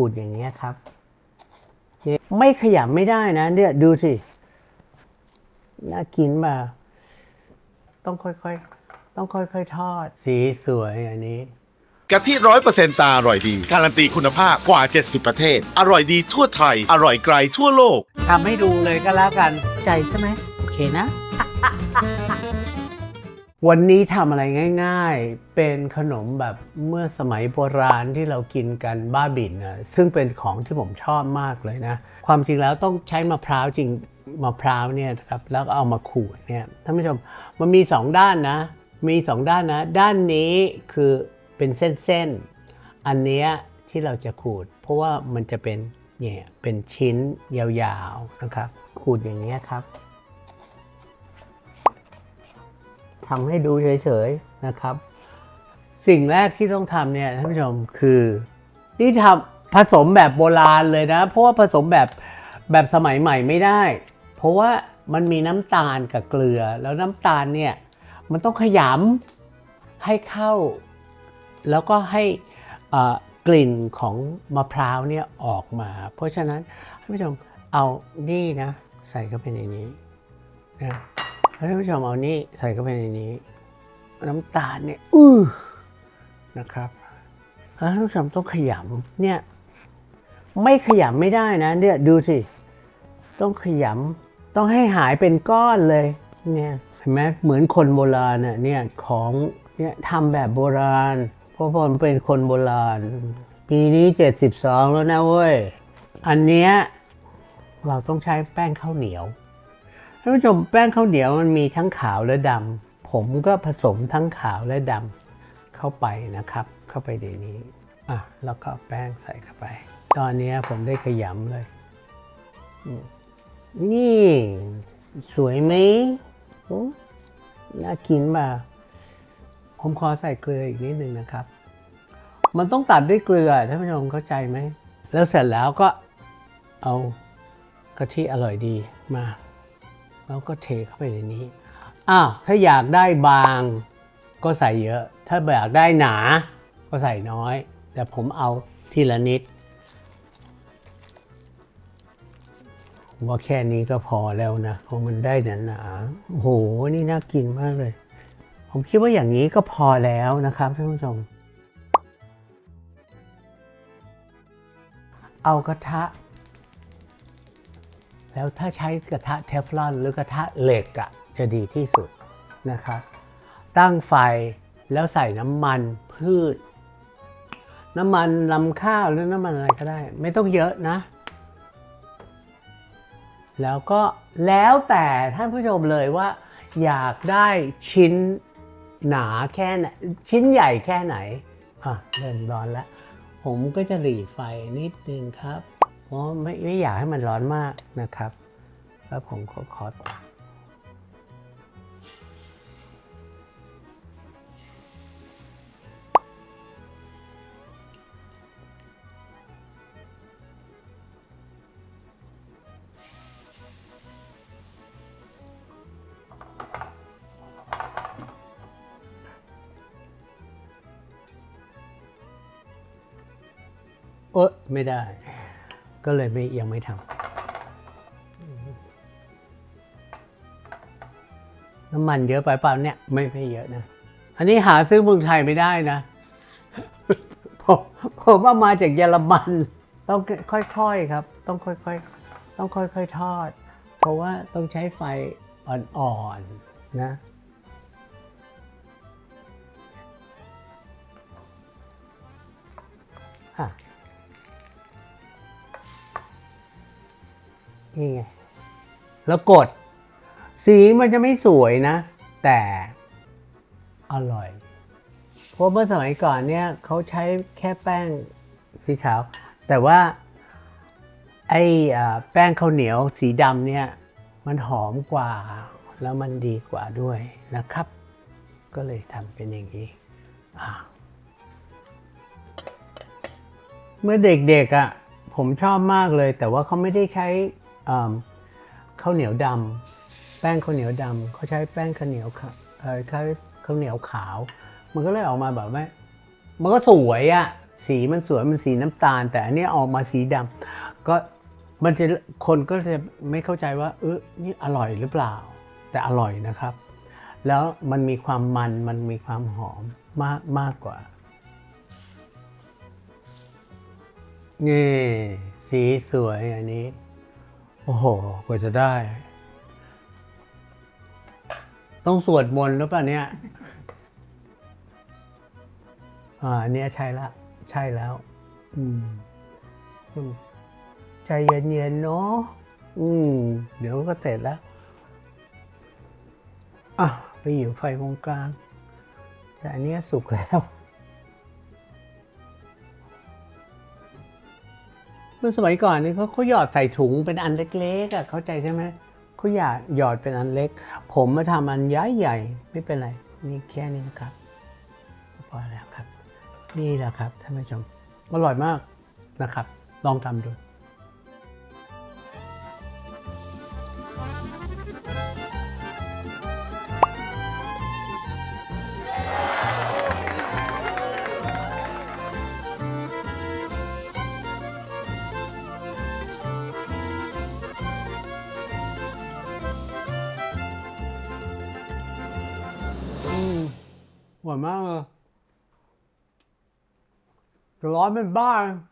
ขูดอย่างเงี้ยครับเนี่ยไม่ขยำไม่ได้นะเนี่ยดูสิ น่ากินป่ะต้องค่อยๆ ต้องค่อยๆ ทอด สีสวยอันนี้กะทิร้อยเปอร์เซ็นต์ตาอร่อยดี การันตีคุณภาพกว่า 70 ประเทศ อร่อยดีทั่วไทย อร่อยไกลทั่วโลกทำให้ดูเลยก็แล้วกัน ใจใช่ไหม โอเคนะ วันนี้ทำอะไรง่ายๆ เป็นขนมแบบเมื่อสมัยโบราณที่เรากินกันบ้าบินนะซึ่งเป็นของที่ผมชอบมากเลยนะ ความจริงแล้วต้องใช้มะพร้าวจริงมะพร้าวเนี่ยครับแล้วก็เอามาขูดเนี่ยท่านผู้ชมมันมีสองด้านนะ มีสองด้านนะ ด้านนี้คือเป็นเส้นๆ อันเนี้ยที่เราจะขูด เพราะว่ามันจะเป็นเนี่ยเป็นชิ้นยาวๆนะครับขูดอย่างเงี้ยครับ ทำให้ดูเฉยๆนะครับ สิ่งแรกที่ต้องทำเนี่ยท่านผู้ชมคือนี่ทำผสมแบบโบราณเลยนะ เพราะว่าผสมแบบแบบสมัยใหม่ไม่ได้ เพราะว่ามันมีน้ำตาลกับเกลือ แล้วน้ำตาลเนี่ยมันต้องขยำให้เข้า แล้วก็ให้อ่อกลิ่นของมะพร้าวเนี่ยออกมา เพราะฉะนั้นท่านผู้ชมเอานี่นะ ใส่เข้าไปในนี้นะ ท่านผู้ชมเอานี่ใส่เข้าไปในนี้ น้ำตาลเนี่ยอื้อนะครับแล้วท่านผู้ชมต้องขยำเนี่ย ไม่ขยำไม่ได้นะ เนี่ยดูสิ ต้องขยำต้องให้หายเป็นก้อนเลย เนี่ยเห็นไหมเหมือนคนโบราณน่ะเนี่ยของเนี่ยทำแบบโบราณ เพราะผมเป็นคนโบราณ ปีนี้ 72 แล้วนะเว้ย อันเนี้ยเราต้องใช้แป้งข้าวเหนียว ท่านผู้ชมแป้งข้าวเหนียวมันมีทั้งขาวและดำผมก็ผสมทั้งขาวและดำเข้าไปนะครับ เข้าไปในนี้อะแล้วก็แป้งใส่เข้าไป ตอนนี้ผมได้ขยำเลย นี่ สวยไหมโอ้น่ากินป่ะผมขอใส่เกลืออีกนิดนึงนะครับ มันต้องตัดด้วยเกลือท่านผู้ชมเข้าใจไหม แล้วเสร็จแล้วก็เอากะทิอร่อยดีมา แล้วก็เทเข้าไปในนี้ อ้าว ถ้าอยากได้บางก็ใส่เยอะ ถ้าอยากได้หนาก็ใส่น้อย แต่ผมเอาทีละนิดว่าแค่นี้ก็พอแล้วนะเพราะมันได้หนาๆโอ้โห นี่น่ากินมากเลย ผมคิดว่าอย่างนี้ก็พอแล้วนะครับท่านผู้ชม เอากระทะ แล้วถ้าใช้กระทะเทฟลอนหรือกระทะเหล็กอะจะดีที่สุดนะครับตั้งไฟแล้วใส่น้ำมันพืช น้ำมันลำข้าวหรือน้ำมันอะไรก็ได้ ไม่ต้องเยอะนะ แล้วก็แล้วแต่ท่านผู้ชมเลยว่า อยากได้ชิ้นหนาแค่ไหนชิ้นใหญ่แค่ไหน อะ เริ่มร้อนแล้ว ผมก็จะหลีไฟนิดนึงครับ เพราะไม่ไม่อยากให้มันร้อนมากนะครับ แล้วผมก็ขอเออไม่ได้ ก็เลยไม่ยังไม่ทำน้ำมันเยอะไปเปล่าเนี่ยไม่ไม่เยอะนะ อันนี้หาซื้อเมืองไทยไม่ได้นะ ผมผมเอามาจากเยอรมัน ต้องค่อยๆครับ ต้องค่อยๆต้องค่อยๆทอด เพราะว่าต้องใช้ไฟอ่อนๆนะอะ นี่ไง แล้วกด สีมันจะไม่สวยนะ แต่อร่อย เพราะเมื่อสมัยก่อนเนี่ยเขาใช้แค่แป้งสีขาว แต่ว่าไอ้แป้งข้าวเหนียวสีดำเนี่ย มันหอมกว่า แล้วมันดีกว่าด้วยนะครับ ก็เลยทำเป็นอย่างนี้เมื่อเด็กๆอะ่ะ ผมชอบมากเลย แต่ว่าเขาไม่ได้ใช้ ข้าวเหนียวดำแป้งข้าวเหนียวดำเขาใช้แป้งข้าวเหนียวขาวข้าวข้าวเหนียวขาว มันก็เลยออกมาแบบว่ามันก็สวยอะ่ะสีมันสวยมันสีน้ำตาล แต่อันนี้ออกมาสีดำก็มันจะคนก็จะไม่เข้าใจว่า เออนี่อร่อยหรือเปล่า แต่อร่อยนะครับ แล้วมันมีความมันมันมีความหอมมากมากกว่านี่สีสวยอันนี้ อ้โหกว่าจะได้ ต้องสวดมนต์หรือเปล่าเนี่ยอ่าเนี้ยใช่ละ ใช่แล้วอืมอืมใจเย็นๆเนาะอืม เดี๋ยวก็เสร็จแล้ว อะ ไปอยู่ไฟตรงกลาง แต่อันเนี้ยสุกแล้ว เมื่อสมัยก่อนนี่เขาเขาหยอดใส่ถุงเป็นอันเล็กๆอะเข้าใจใช่ไหมเขาหยอดหยอดเป็นอันเล็ก ผมมาทำอันย้ายใหญ่ไม่เป็นไรนี่แค่นี้นะครับพอแล้วครับ นี่แหละครับท่านผู้ชมอร่อยมากนะครับ ลองทำดู อร่อยมาก